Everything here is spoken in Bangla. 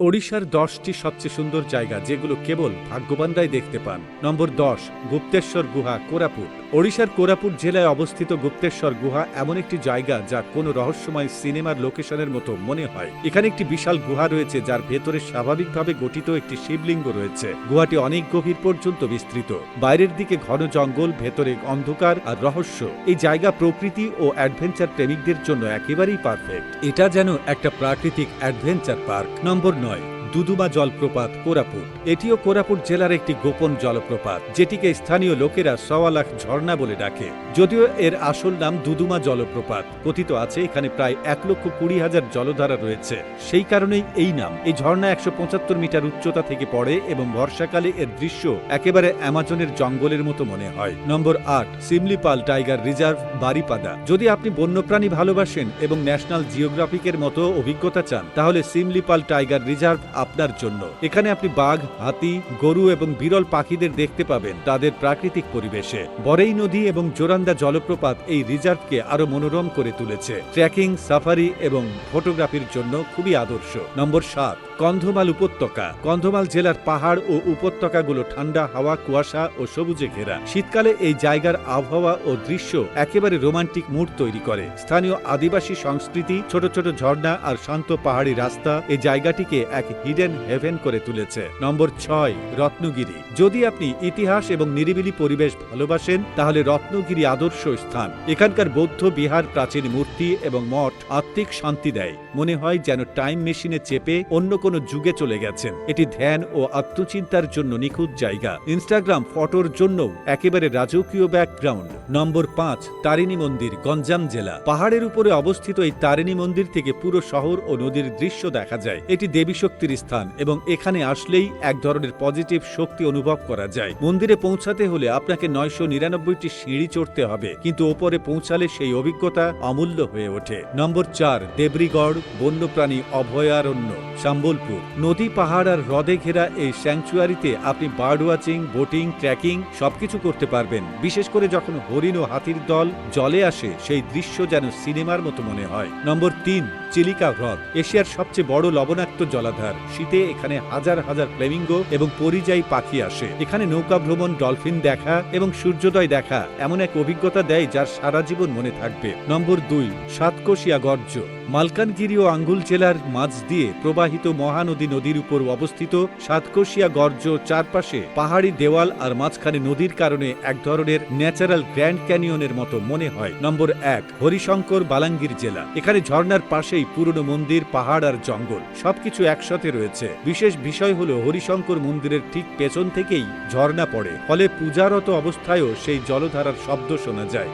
ওড়িশার দশটি সবচেয়ে সুন্দর জায়গা, যেগুলো কেবল ভাগ্যবানরাই দেখতে পান। নম্বর দশ, গুপ্তেশ্বর গুহা, কোরাপুট। ওড়িশার কোরাপুট জেলায় অবস্থিত গুপ্তেশ্বর গুহা এমন একটি জায়গা যা কোনো রহস্যময় সিনেমার লোকেশনের মতো মনে হয়। এখানে একটি বিশাল গুহা রয়েছে, যার ভেতরে স্বাভাবিকভাবে গঠিত একটি শিবলিঙ্গ রয়েছে। গুহাটি অনেক গভীর পর্যন্ত বিস্তৃত। বাইরের দিকে ঘন জঙ্গল, ভেতরে অন্ধকার আর রহস্য। এই জায়গা প্রকৃতি ও অ্যাডভেঞ্চার প্রেমিকদের জন্য একেবারেই পারফেক্ট। এটা যেন একটা প্রাকৃতিক অ্যাডভেঞ্চার পার্ক। নম্বর নয় family. দুদুমা জলপ্রপাত কোরাপুট। এটিও কোরাপুট জেলার একটি গোপন জলপ্রপাত, যেটিকে স্থানীয় লোকেরা সওয়ালাখ ঝর্ণা বলে ডাকে। যদিও এর আসল নাম দুদুমা জলপ্রপাত, কথিত আছে এখানে প্রায় এক লক্ষ কুড়ি হাজার জলধারা রয়েছে। সেই কারণেই এই নাম। এই ঝর্ণা একশো পঁচাত্তর মিটার উচ্চতা থেকে পড়ে এবং বর্ষাকালে এর দৃশ্য একেবারে অ্যামাজনের জঙ্গলের মতো মনে হয়। নম্বর আট, সিমলিপাল টাইগার রিজার্ভ, বারিপাদা। যদি আপনি বন্যপ্রাণী ভালোবাসেন এবং ন্যাশনাল জিওগ্রাফিকের মতো অভিজ্ঞতা চান, তাহলে সিমলিপাল টাইগার রিজার্ভ আপনার জন্য। এখানে আপনি বাঘ, হাতি, গরু এবং বিরল পাখিদের দেখতে পাবেন তাদের প্রাকৃতিক পরিবেশে। বরেই নদী এবং জোরান্দা জলপ্রপাত এই রিজার্ভকে আরও মনোরম করে তুলেছে। ট্রেকিং, সাফারি এবং ফটোগ্রাফির জন্য খুবই আদর্শ। নম্বর সাত, কন্ধমাল উপত্যকা। কন্ধমাল জেলার পাহাড় ও উপত্যকাগুলো ঠান্ডা হাওয়া, কুয়াশা ও সবুজে ঘেরা। শীতকালে এই জায়গার আবহাওয়া ও দৃশ্য একেবারে রোমান্টিক মুড তৈরি করে। স্থানীয় আদিবাসী সংস্কৃতি, ছোট ছোট ঝর্ণা আর শান্ত পাহাড়ি রাস্তা এই জায়গাটিকে এক হিডেন হেভেন করে তুলেছে। নম্বর ছয়, রত্নগিরি। যদি আপনি ইতিহাস এবং নিরিবিলি পরিবেশ ভালোবাসেন, তাহলে রত্নগিরি আদর্শ স্থান। এখানকার বৌদ্ধ বিহার প্রাচীন মূর্তি এবং মঠ আত্মিক শান্তি দেয়। মনে হয় যেন টাইম মেশিনে চেপে অন্য কোনো যুগে চলে গেছেন। এটি ধ্যান ও আত্মচিন্তার জন্য নিখুঁত জায়গা। ইনস্টাগ্রাম ফটোর জন্যও একেবারে রাজকীয় ব্যাকগ্রাউন্ড নম্বর পাঁচ, তারিণী মন্দির, গঞ্জাম জেলা। পাহাড়ের উপরে অবস্থিত এই তারিণী মন্দির থেকে পুরো শহর ও নদীর দৃশ্য দেখা যায়। এটি দেবী শক্তির স্থান এবং এখানে আসলেই এক ধরনের পজিটিভ শক্তি অনুভব করা যায়। মন্দিরে পৌঁছাতে হলে আপনাকে নয়শো নিরানব্বইটি সিঁড়ি চড়তে হবে, কিন্তু ওপরে পৌঁছালে সেই অভিজ্ঞতা অমূল্য হয়ে ওঠে। নম্বর চার, দেবরিগড়। বন্যপ্রাণী অভয়ারণ্য, সম্বলপুর। নদী, পাহাড় আর হ্রদে ঘেরা এই স্যাংচুয়ারিতে আপনি বার্ড ওয়াচিং বোটিং ট্রেকিং সবকিছু করতে পারবেন। বিশেষ করে যখন হরিণ ও হাতির দল জলে আসে, সেই দৃশ্য যেন সিনেমার মতো মনে হয়। নম্বর তিন, চিলিকা হ্রদ, এশিয়ার সবচেয়ে বড় লবণাক্ত জলাধার। শীতে এখানে হাজার হাজার ফ্লেমিঙ্গো এবং পরিযায়ী পাখি আসে। এখানে নৌকা ভ্রমণ, ডলফিন দেখা এবং সূর্যোদয় দেখা এমন এক অভিজ্ঞতা দেয় যার সারা জীবন মনে থাকবে। নম্বর দুই, সাতকোশিয়া গর্জ। মালকানগিরি ও আঙ্গুল জেলার মাঝ দিয়ে প্রবাহিত মহানদী নদীর উপর অবস্থিত সাতকোশিয়া গর্জ চারপাশে পাহাড়ি দেওয়াল আর মাঝখানে নদীর কারণে এক ধরনের ন্যাচারাল গ্র্যান্ড ক্যানিয়নের মতো মনে হয়। নম্বর এক, হরিশঙ্কর বালাঙ্গীর জেলা। এখানে ঝর্ণার পাশেই পুরনো মন্দির, পাহাড় আর জঙ্গল সবকিছু একসাথে রয়েছে। বিশেষ বিষয় হলো হরিশঙ্কর মন্দিরের ঠিক পেছন থেকেই ঝর্ণা পড়ে। ফলে পূজারত অবস্থায়ও সেই জলধারার শব্দ শোনা যায়।